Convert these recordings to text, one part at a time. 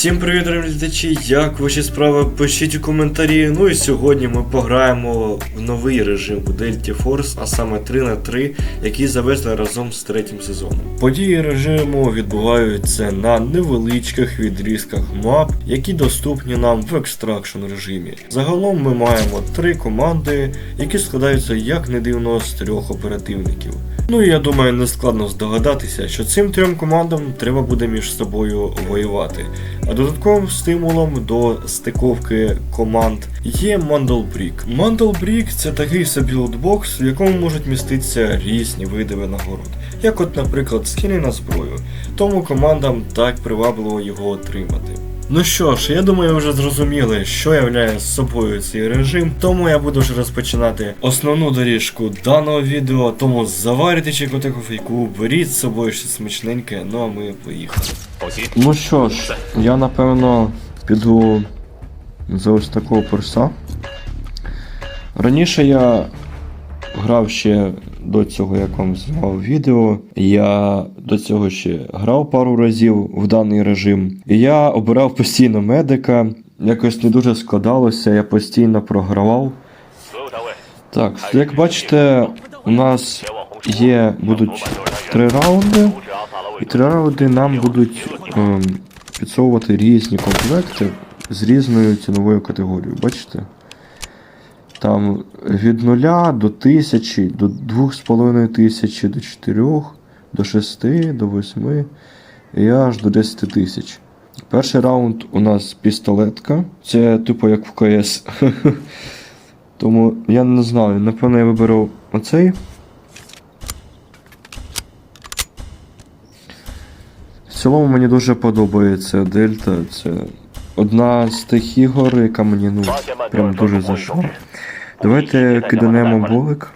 Всім привіт, глядачі! Як ваші справи? Пишіть у коментарі. Ну і сьогодні ми пограємо в новий режим у Delta Force, а саме 3 на 3 який завезли разом з третім сезоном. Події режиму відбуваються на невеличких відрізках мап, які доступні нам в екстракшн режимі. Загалом ми маємо три команди, які складаються як не дивно з трьох оперативників. Ну і я думаю, не складно здогадатися, що цим трьом командам треба буде між собою воювати. А додатковим стимулом до стиковки команд є. Mandal Brick це такий собі лутбокс, в якому можуть міститися різні види винагород, як от, наприклад, скини на зброю. Тому командам так привабливо його отримати. Ну що ж, я думаю, ви вже зрозуміли, що являє собою цей режим, тому я буду вже розпочинати основну доріжку даного відео, тому заварюйте чайку кофейку, беріть з собою щось смачненьке, ну а ми поїхали. Ну що ж, я напевно піду за ось такого перса. Раніше я грав ще до цього, як вам знімав відео. Я до цього ще грав пару разів в даний режим. І я обирав постійно медика. Якось не дуже складалося, я постійно програвав. Так, як бачите, у нас є будуть три раунди. І три раунди нам будуть ем, підсовувати різні комплекти з різною ціновою категорією. Бачите? Там від 0 до 1000, до 2500, до 4, до 6, до 8 і аж до 10 тисяч. Перший раунд у нас пістолетка. Це типу як в КС. Тому я не знаю, напевно я виберу оцей. В цілому мені дуже подобається Дельта. Це одна з тих ігор, яка мені ну, прям дуже зайшла. Давайте киданемо болик.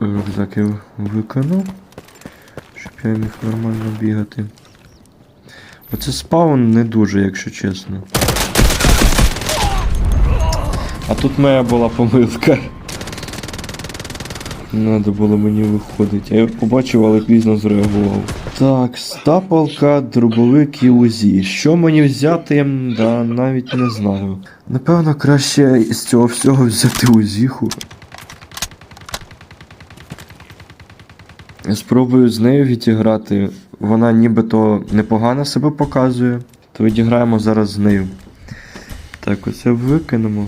Рюкзак я виконав, щоб я міг нормально бігати. Оце спаун не дуже, якщо чесно. А тут моя була помилка. Надо було мені виходити. Я побачив, але пізно зреагував. Так, стапалка, дробовик і УЗІ. Що мені взяти, да, навіть не знаю. Напевно, краще з цього всього взяти УЗІху. Спробую з нею відіграти. Вона нібито непогано себе показує. То відіграємо зараз з нею. Так, оце викинемо.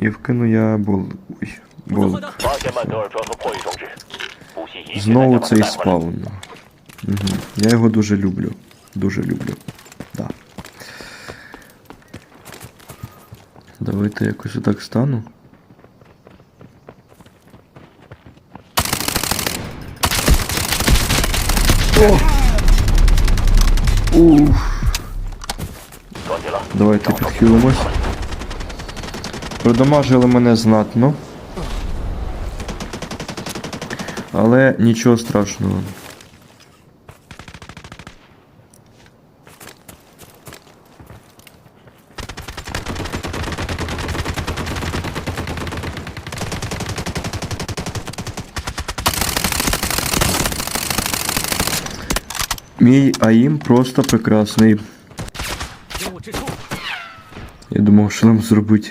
І вкину я бол. Ой, болик. Знову цей спаун. Угу. Я його дуже люблю. Дуже люблю. Да. Давайте якось отак стану. О! Уф. Давайте підхилимось. Продамажили мене знатно. але нічого страшного. Мій АІМ просто прекрасний. Я думав, що нам зробити.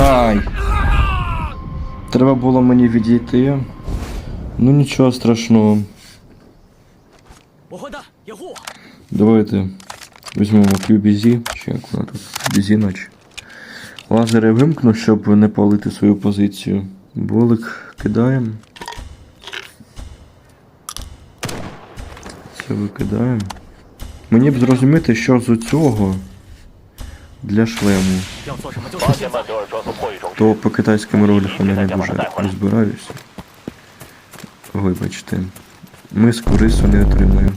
Ай! Треба було мені відійти. Ну нічого страшного. Давайте візьмемо QBZ, чи як вона тут, QBZ ночі. Лазери вимкну, щоб не палити свою позицію. Болик кидаємо. Це викидаємо. Мені б зрозуміти, що з цього для шлему. То по китайським роликам я не дуже розбираюся. Вибачте. Ми з корису не отримуємо.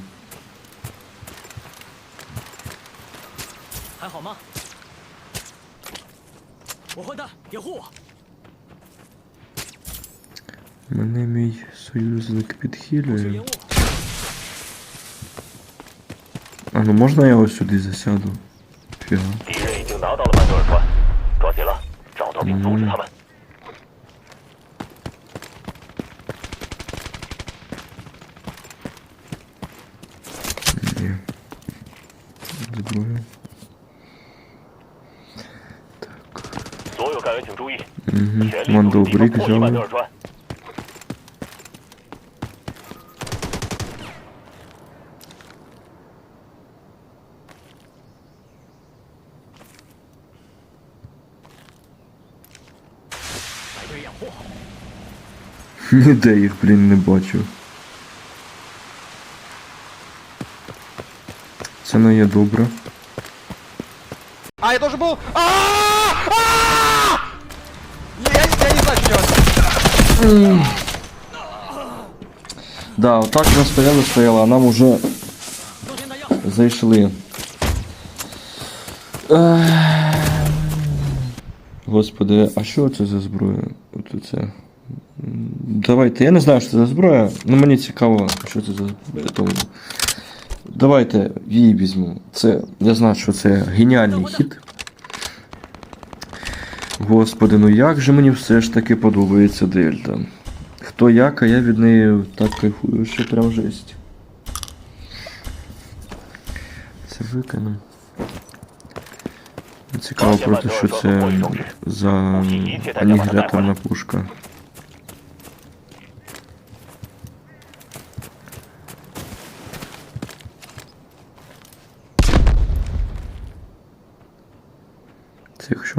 Мене мій союзник підхилює. А ну можна я ось сюди засяду? Фіга. 敌人已经拿到了曼德尔船，抓紧了，找到并阻止他们。 Ні. Зброя. 所有 Ніде їх, блін, не бачу. Це не є добре. А, я тоже був. А! А! Я не знаю, что делать. Да, отак ми стояли, стояли, а нам уже зайшли. Ех. Господи, а що це за зброя? От це. Давайте, я не знаю, що це за зброя, але мені цікаво, що це за зброя. Давайте її візьму. Це, я знаю, що це геніальний хід. Господи, ну як же мені все ж таки подобається Дельта. Хто як, а я від неї так кайфую, що прям жесть. Це виконано. Цікаво просто, що це за анігіляторна пушка.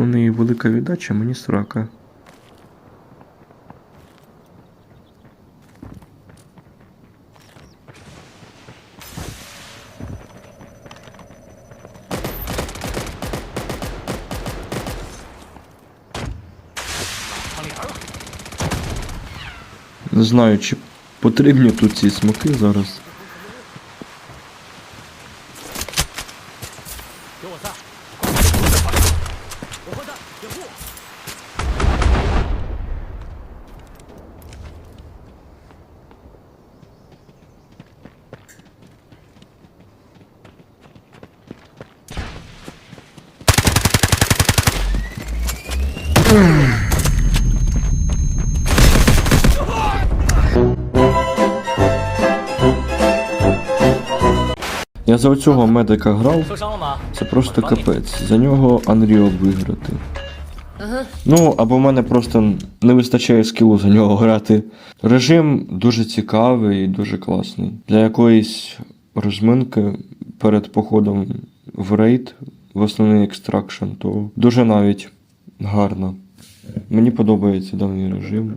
В неї велика віддача, мені срака. Не знаю, чи потрібні тут ці смоки зараз. за оцього медика грав, це просто капець. За нього Unreal виграти. Ну, або в мене просто не вистачає скілу за нього грати. Режим дуже цікавий і дуже класний. Для якоїсь розминки перед походом в рейд, в основний екстракшн, то дуже навіть гарно. Мені подобається даний режим,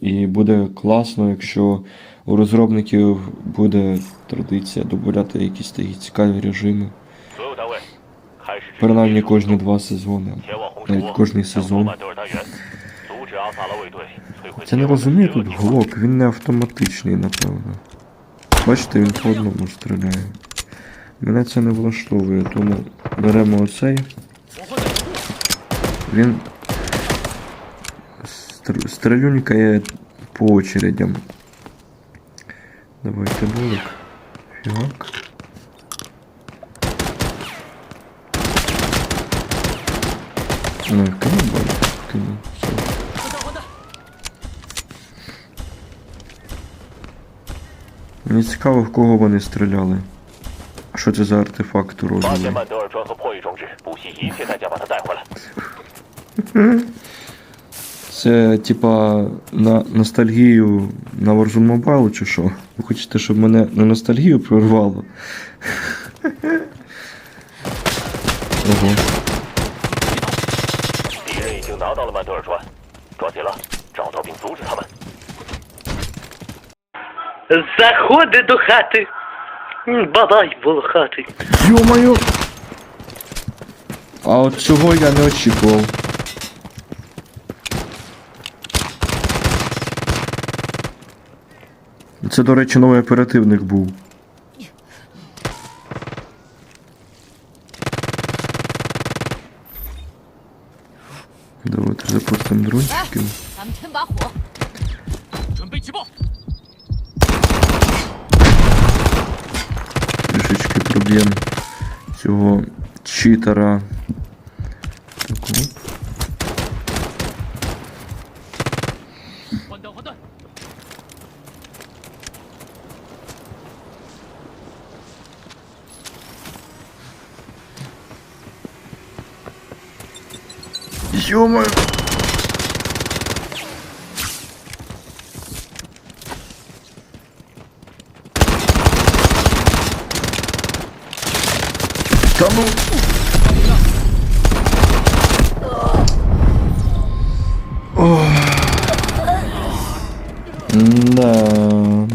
і буде класно, якщо у розробників буде традиція додати якісь такі цікаві режими. Принаймні кожні два сезони, навіть кожний сезон. Це не розумію тут глок, він не автоматичний, напевно. Бачите, він по одному стріляє. Мене це не влаштовує, тому беремо оцей. Він стрілюнькає по очередям. Давайте булик. Фігак. Ну і кинув болик. Кинув. Мені цікаво, в кого вони стріляли. Що це за артефакт урожай. Це типа на ностальгію на Warzone Mobile чи що? Ви хочете, щоб мене на ностальгію прорвало? Ого. Заходи до хати. Бабай хати. Йо-моє! А от цього я не очікував. Це, до речі, новий оперативник був. Давайте запустимо дрончиків. Трішечки проблем цього читера. Ё-моё! Та ну! Да.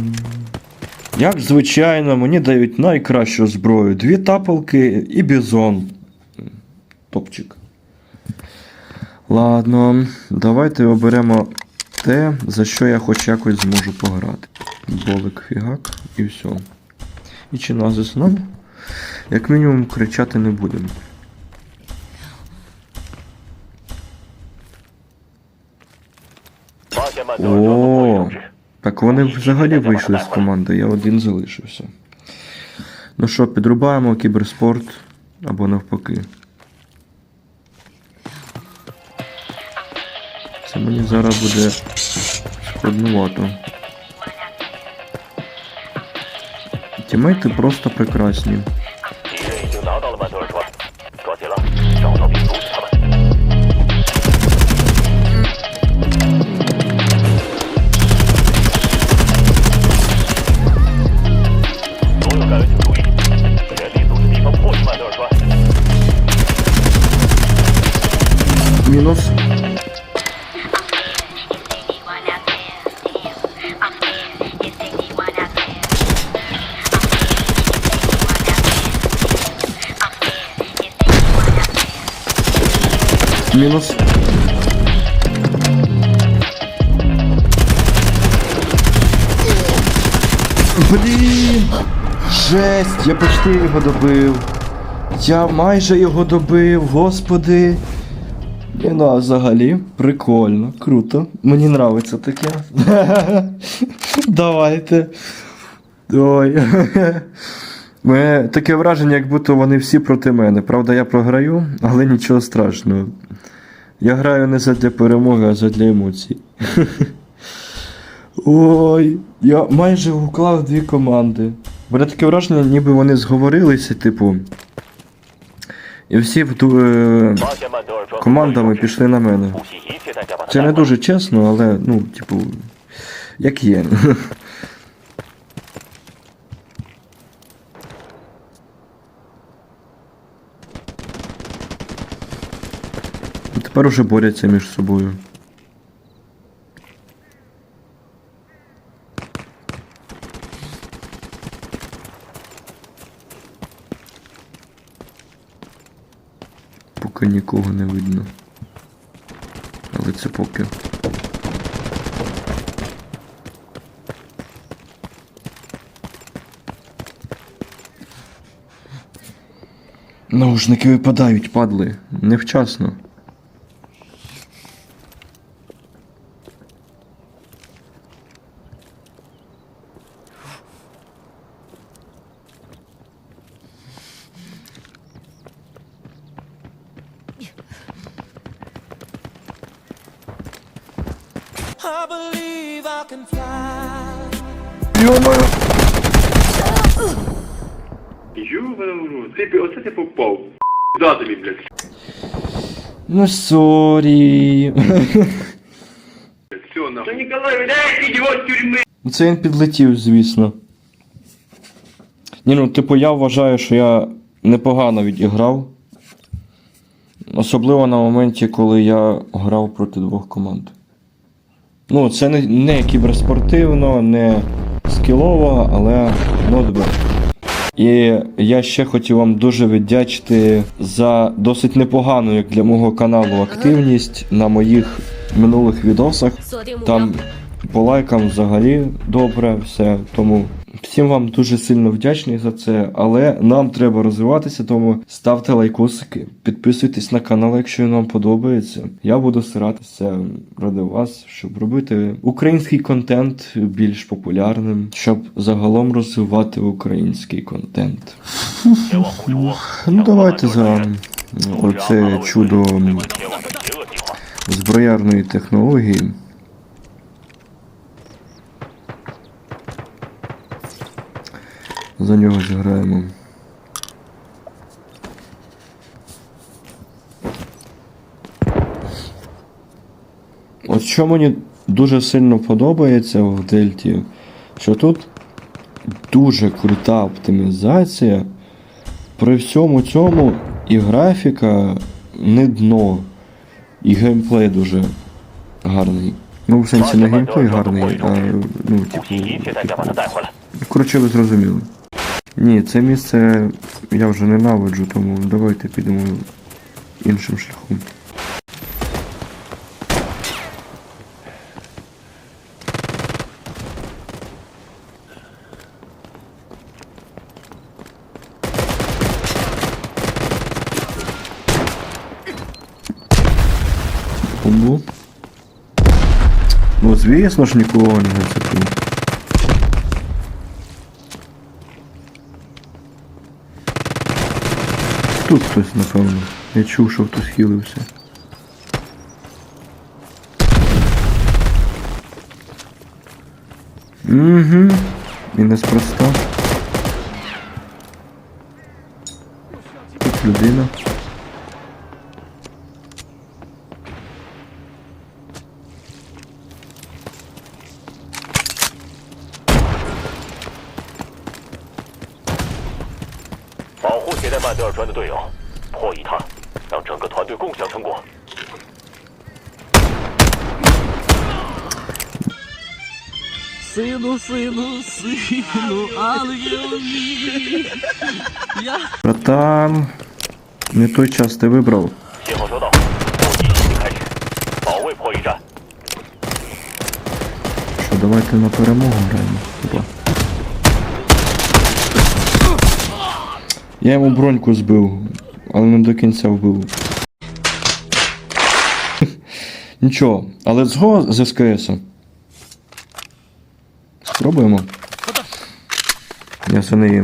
Як звичайно, мені дають найкращу зброю. Дві тапалки і бізон. Ладно, давайте оберемо те, за що я хоч якось зможу пограти. Болик фігак і все. І чи нас знову? Як мінімум кричати не будемо. О, так вони взагалі вийшли з команди, я один залишився. Ну що, підрубаємо кіберспорт або навпаки. Мені зараз буде складнувато. Тімейти просто прекрасні. 敌 Мінус. Блін! Жесть! Я почти його добив. Я майже його добив, господи. Ні, ну а взагалі прикольно, круто. Мені нравиться таке. Давайте. Ой. Таке враження, як будто вони всі проти мене. Правда, я програю, але нічого страшного. Я граю не задля перемоги, а задля емоцій. Ой, я майже уклав дві команди. Буде таке враження, ніби вони зговорилися, типу. І всі е, командами пішли на мене. Це не дуже чесно, але, ну, типу, як є. Тепер уже борються між собою. Поки нікого не видно. Але це поки. Наушники випадають, падли. Невчасно. Ну сорі. Все. Ніколай, ідіот тюрми. Ну, Це він підлетів, звісно. Ні, ну, типу, я вважаю, що я непогано відіграв. Особливо на моменті, коли я грав проти двох команд. Ну, це не, не кіберспортивно, не скілово, але not bad. І я ще хотів вам дуже віддячити за досить непогану, як для мого каналу, активність на моїх минулих відосах. Там по лайкам взагалі добре все. Тому Всім вам дуже сильно вдячний за це, але нам треба розвиватися, тому ставте лайкосики, підписуйтесь на канал, якщо він вам подобається. Я буду старатися ради вас, щоб робити український контент більш популярним, щоб загалом розвивати український контент. Ну давайте за оце чудо зброярної технології. за нього зіграємо. От що мені дуже сильно подобається в Дельті, що тут дуже крута оптимізація. При всьому цьому і графіка не дно, і геймплей дуже гарний. Ну, в сенсі не геймплей гарний, а ну, типу. Коротше, ви зрозуміли. Ні, це місце я вже ненавиджу, тому давайте підемо іншим шляхом. Бомбу. Ну, звісно ж, нікого не зацепив. Тут хтось, напевно. Я чув, що хтось хилився. Угу. І неспроста. Тут людина. “曼德尔砖的队友，破译他，让整个团队共享成果。 Сину, сину, сину, ангел мій. Я Братан. Не той час ти вибрав. 信号收到，破译已经开始，保卫破译站。 Що, давайте на перемогу граємо. Опа. Я йому броньку збив, але не до кінця вбив. Нічого, але зго з СКС. Спробуємо. Я за неї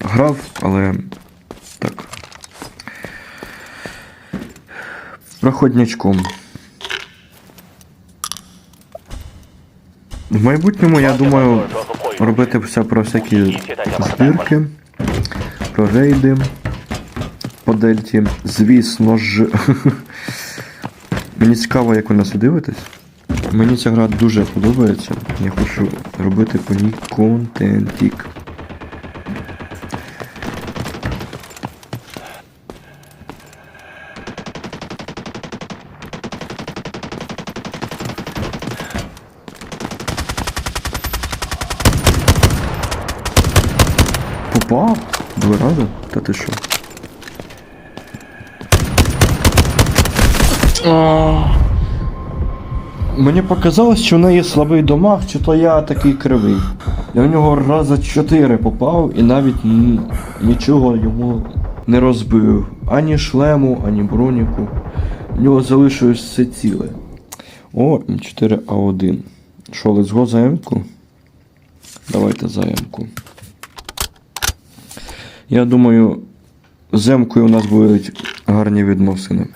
грав, але так. Проходнячком. В майбутньому я думаю робити все про всякі збірки, рейди по дельті. Звісно ж. Мені цікаво, як ви нас дивитесь. Мені ця гра дуже подобається. Я хочу робити по ній контентік. Попав? Два рази? Та ти що? Мені показалось, що в неї слабий домах, чи то я такий кривий. Я в нього раза чотири попав і навіть нічого йому не розбив. Ані шлему, ані броніку. В нього залишилось все ціле. О, М4А1. Що, лезго за М-ку? Давайте за М-ку. Я думаю, земкою у нас будуть гарні відносини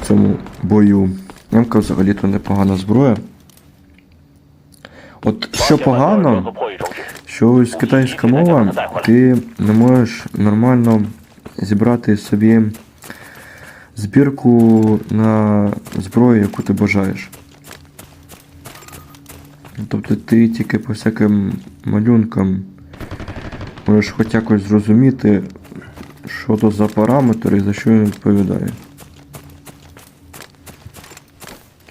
в цьому бою. Емка взагалі-то непогана зброя. От що погано, що ось китайська мова, ти не можеш нормально зібрати собі збірку на зброю, яку ти бажаєш. Тобто ти тільки по всяким малюнкам можеш хоч якось зрозуміти, що то за параметр і за що він відповідає.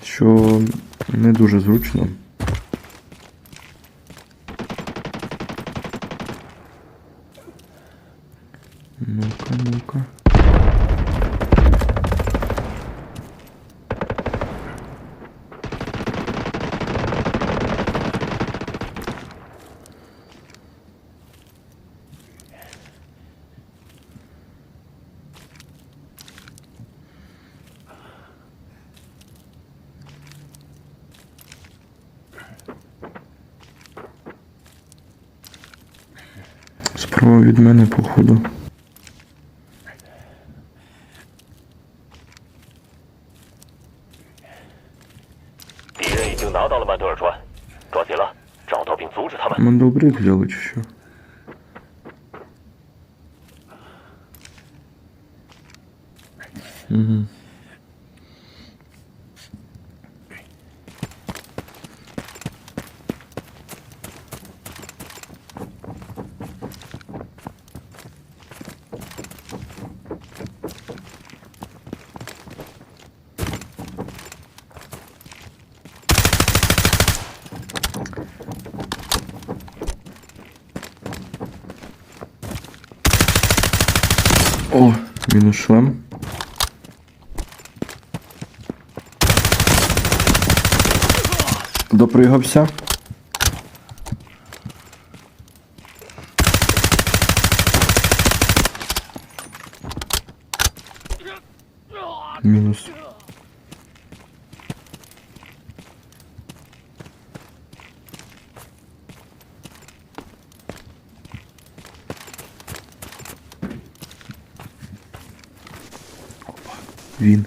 Що не дуже зручно. Прикол від мене, походу. Ми взяли чи що? О, мінус шлем. Допригався. Мінус. Він.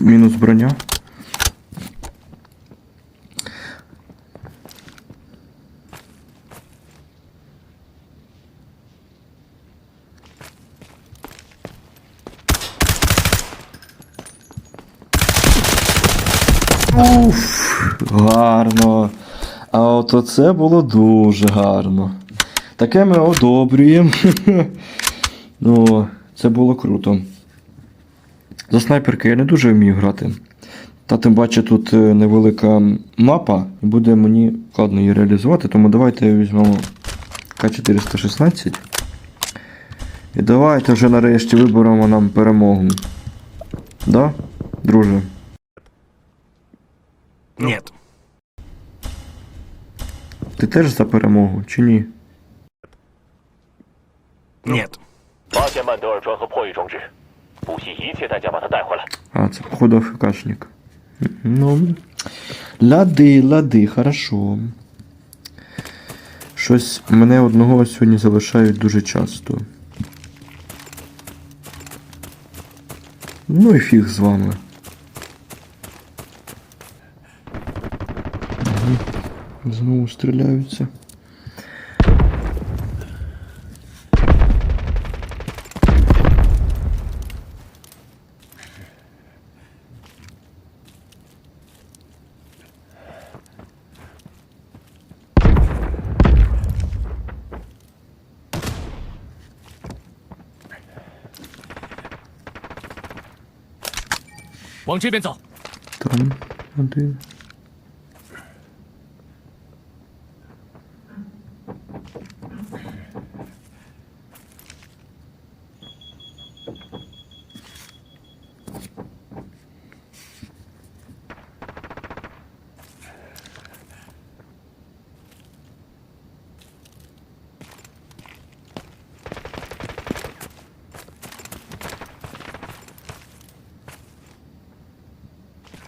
Мінус броня. Уф, гарно. А от оце було дуже гарно. Таке ми одобрюємо. ну, це було круто. За снайперки я не дуже вмію грати. Та тим паче тут е, невелика мапа, і буде мені складно її реалізувати, тому давайте візьмемо К416. І давайте вже нарешті виберемо нам перемогу. Да, друже? Нет. Ти теж за перемогу, чи ні? Нет. 发现曼德尔船和破译装置， 不惜一切代价把它带回来。 А, це походу АФКшник. Ну. Лади, лади, хорошо. Щось мене одного сьогодні залишають дуже часто. Ну і фіг з вами. Угу. Знову стріляються. Там один.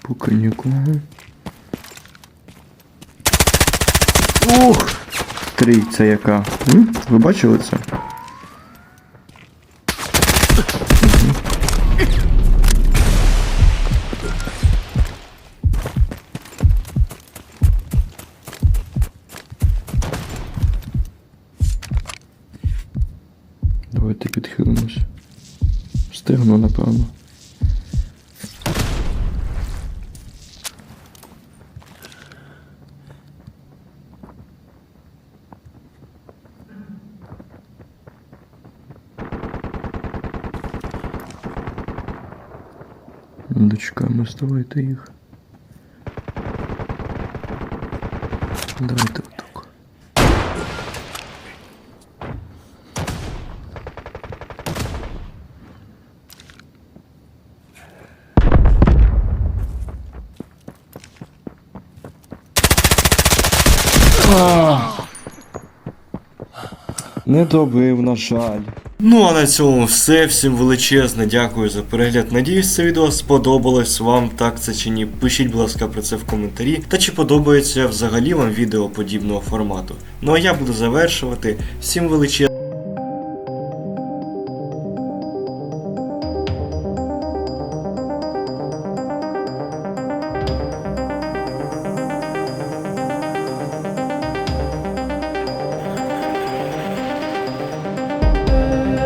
Поки нікого. Ух! Трійця яка. Ви бачили це? Давайте підхилимось. Встигну, напевно. Дочекаємось, давайте їх. Давайте отак. Не добив, на жаль. Ну а на цьому все. Всім величезне дякую за перегляд. Надіюсь, це відео сподобалось вам, так це чи ні. Пишіть, будь ласка, про це в коментарі. Та чи подобається взагалі вам відео подібного формату. Ну а я буду завершувати. Всім величезне.